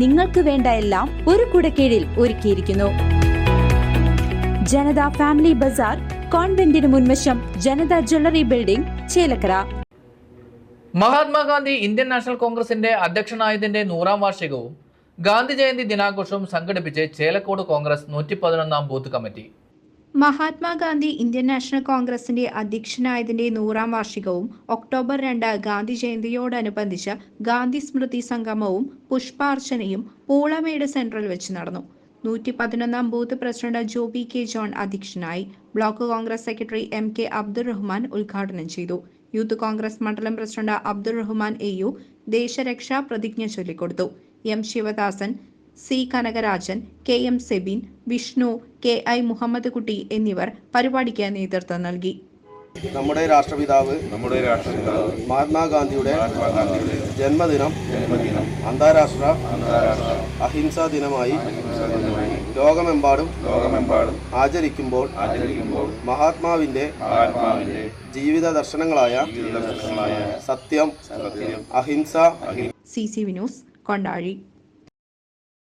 നിങ്ങൾക്ക് വേണ്ട എല്ലാം ഒരു കുടക്കീഴിൽ ഒരുക്കിയിരിക്കുന്നു. ജനത ഫാമിലി ബസാർ കോൺവെന്റിന് മുൻവശം Janata jewellery building Chelakkara. Mahatma Gandhi Indian national കോൺഗ്രസിന്റെ അധ്യക്ഷനായതിന്റെ നൂറാം വാർഷികവും ഗാന്ധി ജയന്തി ദിനാഘോഷവും സംഘടിപ്പിച്ച് ചേലക്കോട് കോൺഗ്രസ് നൂറ്റി പതിനൊന്നാം booth committee. Mahatma Gandhi Indian national കോൺഗ്രസിന്റെ അധ്യക്ഷനായതിന്റെ നൂറാം വാർഷികവും ഒക്ടോബർ രണ്ട് ഗാന്ധി ജയന്തിയോടനുബന്ധിച്ച് ഗാന്ധി സ്മൃതി സംഗമവും പുഷ്പാർച്ചനയും പൂളമേട് സെൻട്രൽ വെച്ച് നടന്നു. നൂറ്റി പതിനൊന്നാം booth president Joby K John അധ്യക്ഷനായി block Congress secretary M K Abdul Rahman ഉദ്ഘാടനം ചെയ്തു. യൂത്ത് കോൺഗ്രസ് മണ്ഡലം president Abdul Rahman A U ദേശരക്ഷാ പ്രതിജ്ഞ ചൊല്ലിക്കൊടുത്തു. M Sivadasan C Kanakarajan K M Sebin Vishnu K I Muhammad Kutty എന്നിവർ പരിപാടിക്ക് നേതൃത്വം നൽകി. നമ്മുടെ രാഷ്ട്രപിതാവ് നമ്മുടെ രാഷ്ട്രപിതാവ് മഹാത്മാഗാന്ധിയുടെ മഹാത്മാഗാന്ധിയുടെ ജന്മദിനം ജന്മദിനം അന്താരാഷ്ട്ര അന്താരാഷ്ട്ര അഹിംസാ ദിനമായി ലോകമെമ്പാടും ലോകമെമ്പാടും ആചരിക്കുമ്പോൾ ആചരിക്കുമ്പോൾ മഹാത്മാവിന്റെ മഹാത്മാവിന്റെ ജീവിത ദർശനങ്ങളായ സത്യം സത്യം അഹിംസ സി സി വിനോസ് കൊണ്ടാഴി.